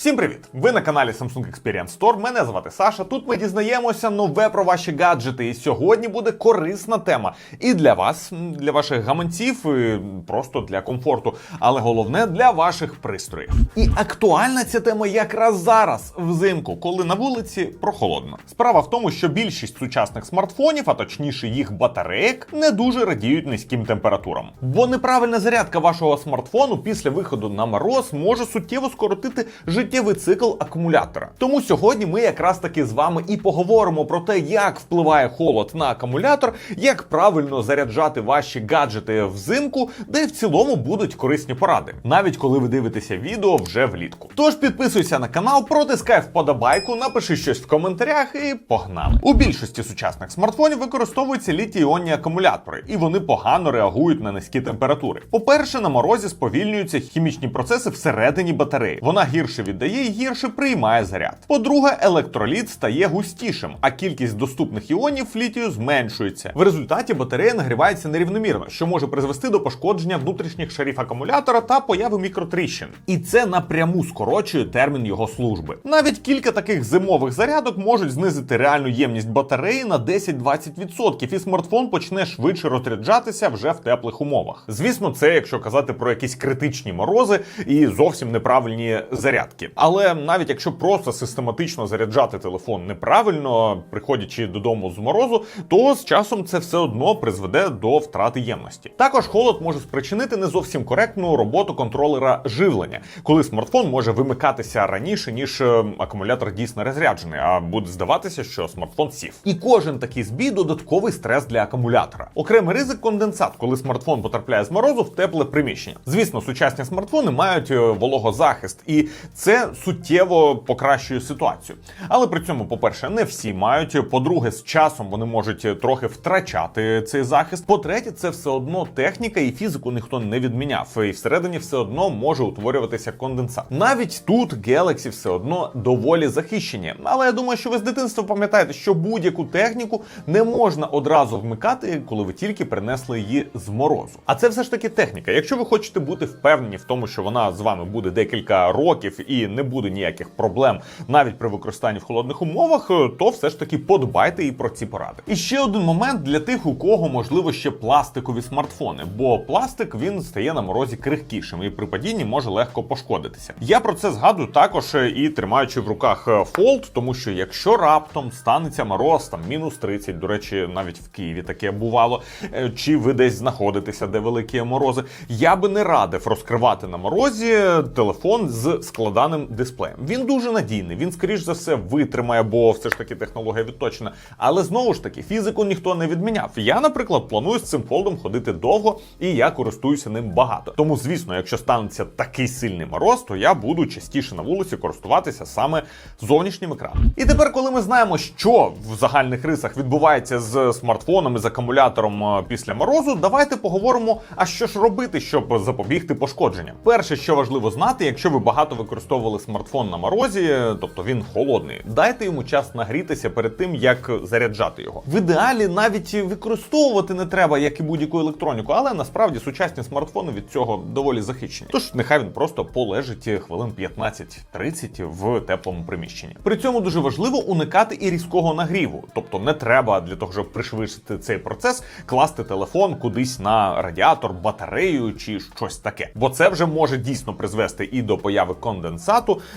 Всім привіт! Ви на каналі Samsung Experience Store. Мене звати Саша. Тут ми дізнаємося нове про ваші гаджети. І сьогодні буде корисна тема і для вас, для ваших гаманців, і просто для комфорту, але головне для ваших пристроїв. І актуальна ця тема якраз зараз, взимку, коли на вулиці прохолодно. Справа в тому, що більшість сучасних смартфонів, а точніше їх батареїк, не дуже радіють низьким температурам. Бо неправильна зарядка вашого смартфону після виходу на мороз може суттєво скоротити життєвий цикл акумулятора. Тому сьогодні ми якраз таки з вами і поговоримо про те, як впливає холод на акумулятор, як правильно заряджати ваші гаджети взимку, де в цілому будуть корисні поради, навіть коли ви дивитеся відео вже влітку. Тож підписуйся на канал, протискай вподобайку, напиши щось в коментарях і погнали. У більшості сучасних смартфонів використовуються літій-іонні акумулятори, і вони погано реагують на низькі температури. По-перше, на морозі сповільнюються хімічні процеси всередині батареї. Вона гірше віддає і гірше приймає заряд. По-друге, електроліт стає густішим, а кількість доступних іонів літію зменшується. В результаті батарея нагрівається нерівномірно, що може призвести до пошкодження внутрішніх шарів акумулятора та появи мікротріщин. І це напряму скорочує термін його служби. Навіть кілька таких зимових зарядок можуть знизити реальну ємність батареї на 10-20%, і смартфон почне швидше розряджатися вже в теплих умовах. Звісно, це якщо казати про якісь критичні морози і зовсім неправильні зарядки. Але навіть якщо просто систематично заряджати телефон неправильно, приходячи додому з морозу, то з часом це все одно призведе до втрати ємності. Також холод може спричинити не зовсім коректну роботу контролера живлення, коли смартфон може вимикатися раніше, ніж е, акумулятор дійсно розряджений, а буде здаватися, що смартфон сів. І кожен такий збій додатковий стрес для акумулятора. Окремий ризик конденсат, коли смартфон потрапляє з морозу в тепле приміщення. Звісно, сучасні смартфони мають е, вологозахист, і це суттєво покращує ситуацію. Але при цьому, по-перше, не всі мають. По-друге, з часом вони можуть трохи втрачати цей захист. По-третє, це все одно техніка і фізику ніхто не відміняв. І всередині все одно може утворюватися конденсат. Навіть тут Galaxy все одно доволі захищені. Але я думаю, що ви з дитинства пам'ятаєте, що будь-яку техніку не можна одразу вмикати, коли ви тільки принесли її з морозу. А це все ж таки техніка. Якщо ви хочете бути впевнені в тому, що вона з вами буде декілька років і не буде ніяких проблем навіть при використанні в холодних умовах, то все ж таки подбайте і про ці поради. І ще один момент для тих, у кого можливо ще пластикові смартфони, бо пластик він стає на морозі крихкішим і при падінні може легко пошкодитися. Я про це згадую також і тримаючи в руках Fold, тому що якщо раптом станеться мороз, там мінус 30, до речі, навіть в Києві таке бувало, е, чи ви десь знаходитеся, де великі морози, я би не радив розкривати на морозі телефон з складаним дисплеєм. Він дуже надійний, він скоріш за все витримає, бо все ж таки технологія відточена. Але знову ж таки, фізику ніхто не відміняв. Я, наприклад, планую з цим фолдом ходити довго, і я користуюся ним багато. Тому, звісно, якщо станеться такий сильний мороз, то я буду частіше на вулиці користуватися саме зовнішнім екраном. І тепер, коли ми знаємо, що в загальних рисах відбувається з смартфоном і з акумулятором е, після морозу, давайте поговоримо, а що ж робити, щоб запобігти пошкодженням. Перше, що важливо знати, якщо ви багато використовували смартфон на морозі, тобто він холодний, дайте йому час нагрітися перед тим, як заряджати його. В ідеалі навіть використовувати не треба, як і будь-яку електроніку, але насправді сучасні смартфони від цього доволі захищені. Тож нехай він просто полежить хвилин 15-30 в теплому приміщенні. При цьому дуже важливо уникати і різкого нагріву, тобто не треба для того, щоб пришвидшити цей процес, класти телефон кудись на радіатор, батарею чи щось таке, бо це вже може дійсно призвести і до появи конденсату,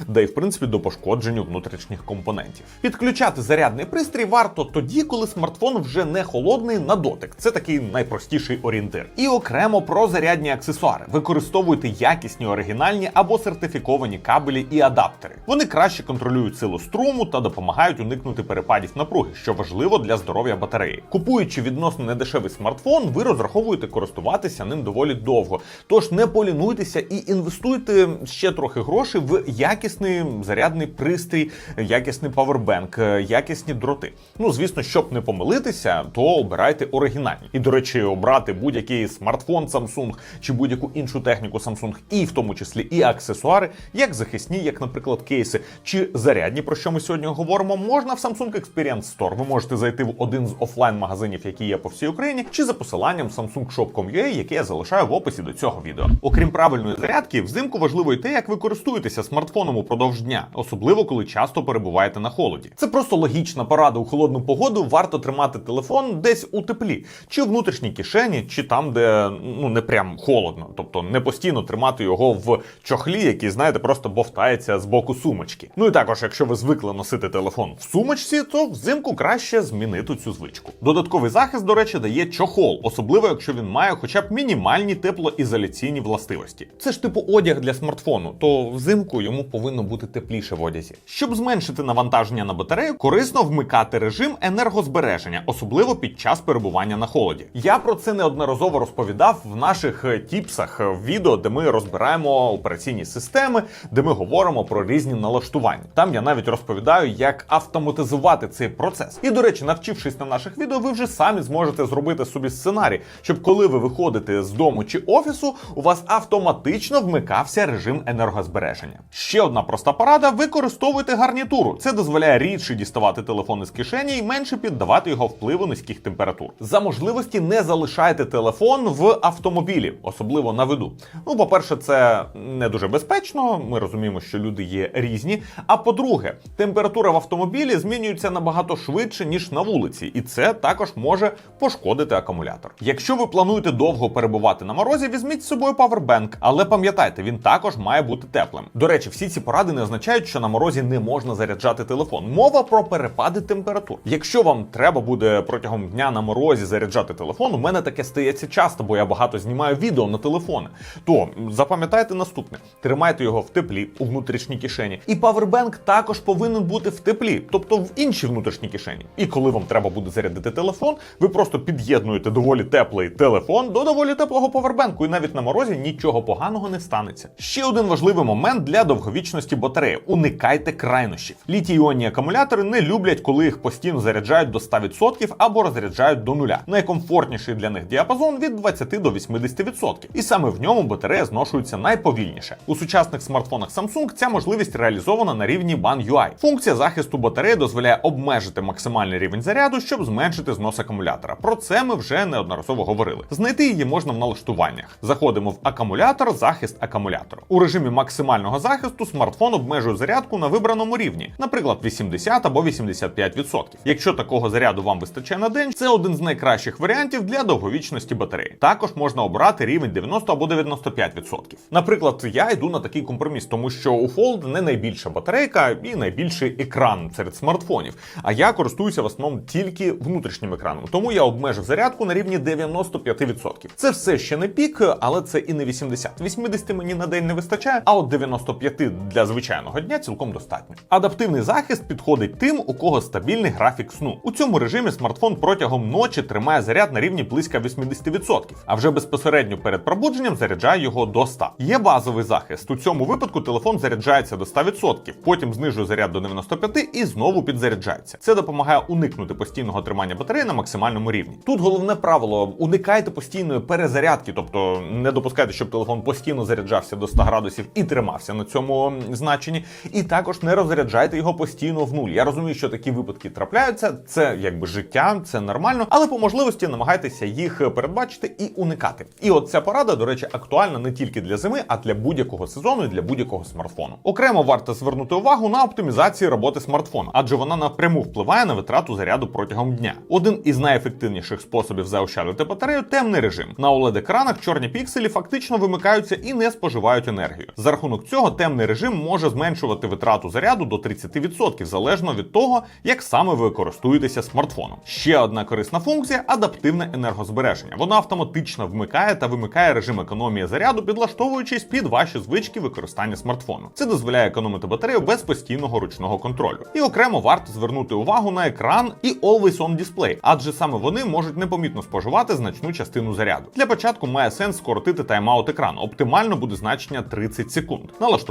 де й в принципі до пошкодження внутрішніх компонентів. Підключати зарядний пристрій варто тоді, коли смартфон вже не холодний на дотик. Це такий найпростіший орієнтир. І окремо про зарядні аксесуари. Використовуйте якісні оригінальні або сертифіковані кабелі і адаптери. Вони краще контролюють силу струму та допомагають уникнути перепадів напруги, що важливо для здоров'я батареї. Купуючи відносно недешевий смартфон, ви розраховуєте користуватися ним доволі довго. Тож не полінуйтеся і інвестуйте ще трохи грошей в якісний зарядний пристрій, якісний павербенк, якісні дроти. Ну звісно, щоб не помилитися, то обирайте оригінальні. І до речі, обрати будь-який смартфон Samsung чи будь-яку іншу техніку Samsung, і в тому числі і аксесуари, як захисні, як, наприклад, кейси чи зарядні, про що ми сьогодні говоримо, можна в Samsung Experience Store. Ви можете зайти в один з офлайн-магазинів, які є по всій Україні, чи за посиланням samsungshop.com.ua, яке я залишаю в описі до цього відео. Окрім правильної зарядки, взимку важливо й те, як ви користуєтеся смартфоном упродовж дня, особливо коли часто перебуваєте на холоді. Це просто логічна порада у холодну погоду. Варто тримати телефон десь у теплі, чи в внутрішній кишені, чи там, де ну не прям холодно, тобто не постійно тримати його в чохлі, який знаєте, просто бовтається з боку сумочки. Ну і також, якщо ви звикли носити телефон в сумочці, то взимку краще змінити цю звичку. Додатковий захист, до речі, дає чохол, особливо якщо він має хоча б мінімальні теплоізоляційні властивості. Це ж типу одяг для смартфону, то взимку йому повинно бути тепліше в одязі. Щоб зменшити навантаження на батарею, корисно вмикати режим енергозбереження, особливо під час перебування на холоді. Я про це неодноразово розповідав в наших е, тіпсах е, в відео, де ми розбираємо операційні системи, де ми говоримо про різні налаштування. Там я навіть розповідаю, як автоматизувати цей процес. І до речі, навчившись на наших відео, ви вже самі зможете зробити собі сценарій, щоб коли ви виходите з дому чи офісу, у вас автоматично вмикався режим енергозбереження. Ще одна проста порада: використовуйте гарнітуру. Це дозволяє рідше діставати телефон із кишені і менше піддавати його впливу низьких температур. За можливості не залишайте телефон в автомобілі, особливо на виду. Ну, по-перше, це не дуже безпечно. Ми розуміємо, що люди є різні. А по-друге, температура в автомобілі змінюється набагато швидше ніж на вулиці, і це також може пошкодити акумулятор. Якщо ви плануєте довго перебувати на морозі, візьміть з собою павербенк, але пам'ятайте, він також має бути теплим. До речі, всі ці поради не означають, що на морозі не можна заряджати телефон. Мова про перепади температур. Якщо вам треба буде протягом дня на морозі заряджати телефон, у мене таке стається часто, бо я багато знімаю відео на телефони. То запам'ятайте наступне: тримайте його в теплі у внутрішній кишені. І павербенк також повинен бути в теплі, тобто в іншій внутрішній кишені. І коли вам треба буде зарядити телефон, ви просто під'єднуєте доволі теплий телефон до доволі теплого павербенку, і навіть на морозі нічого поганого не станеться. Ще один важливий момент для довговічності батареї: уникайте крайнощів. Літій-іонні акумулятори не люблять, коли їх постійно заряджають до 100% або розряджають до нуля. Найкомфортніший для них діапазон від 20 до 80%. І саме в ньому батарея зношується найповільніше. У сучасних смартфонах Samsung ця можливість реалізована на рівні One UI. Функція захисту батареї дозволяє обмежити максимальний рівень заряду, щоб зменшити знос акумулятора. Про це ми вже неодноразово говорили. Знайти її можна в налаштуваннях. Заходимо в акумулятор, захист акумулятора. У режимі максимального захисту смартфон обмежує зарядку на вибраному рівні, наприклад, 80 або 85%. Якщо такого заряду вам вистачає на день, це один з найкращих варіантів для довговічності батареї. Також можна обрати рівень 90 або 95%. Наприклад, я йду на такий компроміс, тому що у Fold не найбільша батарейка і найбільший екран серед смартфонів. А я користуюся в основному тільки внутрішнім екраном. Тому я обмежив зарядку на рівні 95%. Це все ще не пік, але це і не 80. 80 мені на день не вистачає, а от 95 для звичайного дня цілком достатньо. Адаптивний захист підходить тим, у кого стабільний графік сну. У цьому режимі смартфон протягом ночі тримає заряд на рівні близько 80%, а вже безпосередньо перед пробудженням заряджає його до 100%. Є базовий захист. У цьому випадку телефон заряджається до 100%, потім знижує заряд до 95% і знову підзаряджається. Це допомагає уникнути постійного тримання батареї на максимальному рівні. Тут головне правило: уникайте постійної перезарядки, тобто не допускайте, щоб телефон постійно заряджався до 100 градусів і тримався на цьому м, значенні. І також не розряджайте його постійно в нуль. Я розумію, що такі випадки трапляються. Це якби життя, це нормально, але по можливості намагайтеся їх передбачити і уникати. І от ця порада, до речі, актуальна не тільки для зими, а для будь-якого сезону і для будь-якого смартфону. Окремо варто звернути увагу на оптимізацію роботи смартфона, адже вона напряму впливає на витрату заряду протягом дня. Один із найефективніших способів заощадити батарею темний режим. На oled екранах чорні пікселі фактично вимикаються і не споживають енергію. За рахунок цього темний режим може зменшувати витрату заряду до 30% залежно від того, як саме ви користуєтеся смартфоном. Ще одна корисна функція адаптивне енергозбереження. Воно автоматично вмикає та вимикає режим економії заряду, підлаштовуючись під ваші звички використання смартфону. Це дозволяє економити батарею без постійного ручного контролю. І окремо варто звернути увагу на екран і Always On Display, адже саме вони можуть непомітно споживати значну частину заряду. Для початку має сенс скоротити тайм-аут екрану. Оптимально буде значення 30 секунд.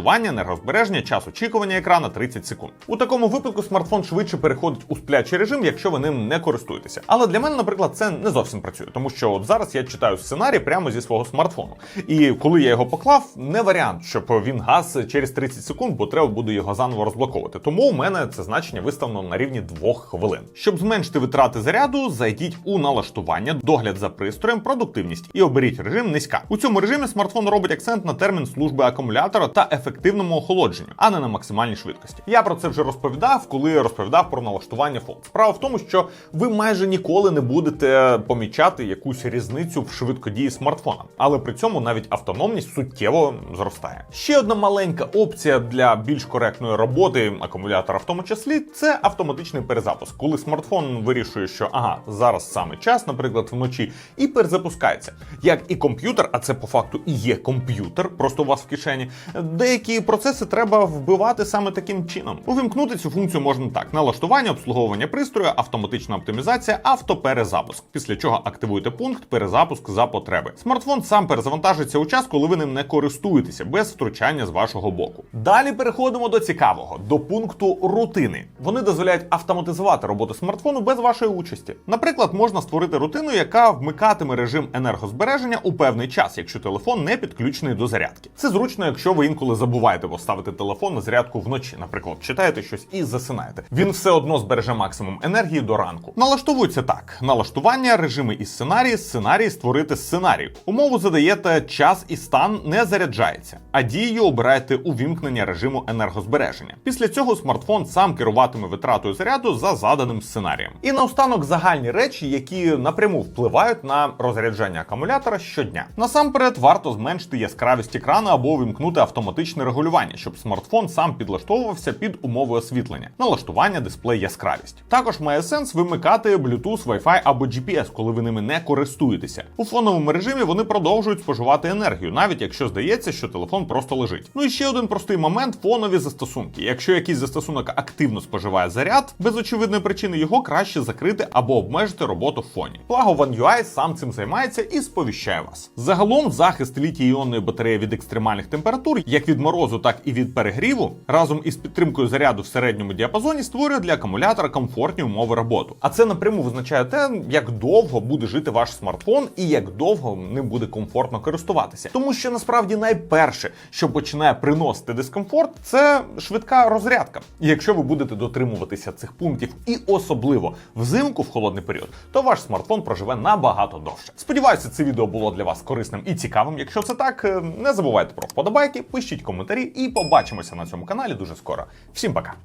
Налаштування, енергозбереження, час очікування екрана 30 секунд. У такому випадку смартфон швидше переходить у сплячий режим, якщо ви ним не користуєтеся. Але для мене, наприклад, це не зовсім працює, тому що от зараз я читаю сценарій прямо зі свого смартфону. І коли я його поклав, не варіант, щоб він гас через 30 секунд, бо треба буде його заново розблоковувати. Тому у мене це значення виставлено на рівні 2 хвилин. Щоб зменшити витрати заряду, зайдіть у налаштування, догляд за пристроєм, продуктивність і оберіть режим низька. У цьому режимі смартфон робить акцент на термін служби акумулятора та ефективність ефективному охолодженню, а не на максимальній швидкості. Я про це вже розповідав, коли розповідав про налаштування Fold. Справа в тому, що ви майже ніколи не будете помічати якусь різницю в швидкодії смартфона, але при цьому навіть автономність суттєво зростає. Ще одна маленька опція для більш коректної роботи акумулятора, в тому числі, це автоматичний перезапуск, коли смартфон вирішує, що ага, зараз саме час, наприклад, вночі, і перезапускається. Як і комп'ютер, а це по факту і є комп'ютер, просто у вас в кишені. Деякі процеси треба вбивати саме таким чином. Увімкнути цю функцію можна так: налаштування, обслуговування пристрою, автоматична оптимізація, автоперезапуск. Після чого активуєте пункт перезапуск за потреби. Смартфон сам перезавантажиться у час, коли ви ним не користуєтеся, без втручання з вашого боку. Далі переходимо до цікавого, до пункту рутини. Вони дозволяють автоматизувати роботу смартфону без вашої участі. Наприклад, можна створити рутину, яка вмикатиме режим енергозбереження у певний час, якщо телефон не підключений до зарядки. Це зручно, якщо ви інколи забуваєте поставити телефон на зарядку вночі, наприклад, читаєте щось і засинаєте. Він все одно збереже максимум енергії до ранку. Налаштовується так: налаштування, режими і сценарії, сценарії створити сценарій. Умову задаєте час і стан не заряджається, а дією обираєте увімкнення режиму енергозбереження. Після цього смартфон сам керуватиме витратою заряду за заданим сценарієм. І наостанок загальні речі, які напряму впливають на розряджання акумулятора щодня. Насамперед варто зменшити яскравість екрану або увімкнути автоматичне регулювання, щоб смартфон сам підлаштовувався під умови освітлення, налаштування дисплей яскравість. Також має сенс вимикати Bluetooth, Wi-Fi або GPS, коли ви ними не користуєтеся. У фоновому режимі вони продовжують споживати енергію, навіть якщо здається, що телефон просто лежить. Ну і ще один простий момент фонові застосунки. Якщо якийсь застосунок активно споживає заряд, без очевидної причини його краще закрити або обмежити роботу в фоні. Благо One UI сам цим займається і сповіщає вас. Загалом захист літій-іонної батареї від екстремальних температур, як від морозу, так і від перегріву, разом із підтримкою заряду в середньому діапазоні створює для акумулятора комфортні умови роботи. А це напряму визначає те, як довго буде жити ваш смартфон і як довго ним буде комфортно користуватися. Тому що насправді найперше, що починає приносити дискомфорт, це швидка розрядка. І якщо ви будете дотримуватися цих пунктів, і особливо взимку в холодний період, то ваш смартфон проживе набагато довше. Сподіваюся, це відео було для вас корисним і цікавим. Якщо це так, е, не забувайте про вподобайки, пишіть коментарі і побачимося на цьому каналі дуже скоро. Всім пока!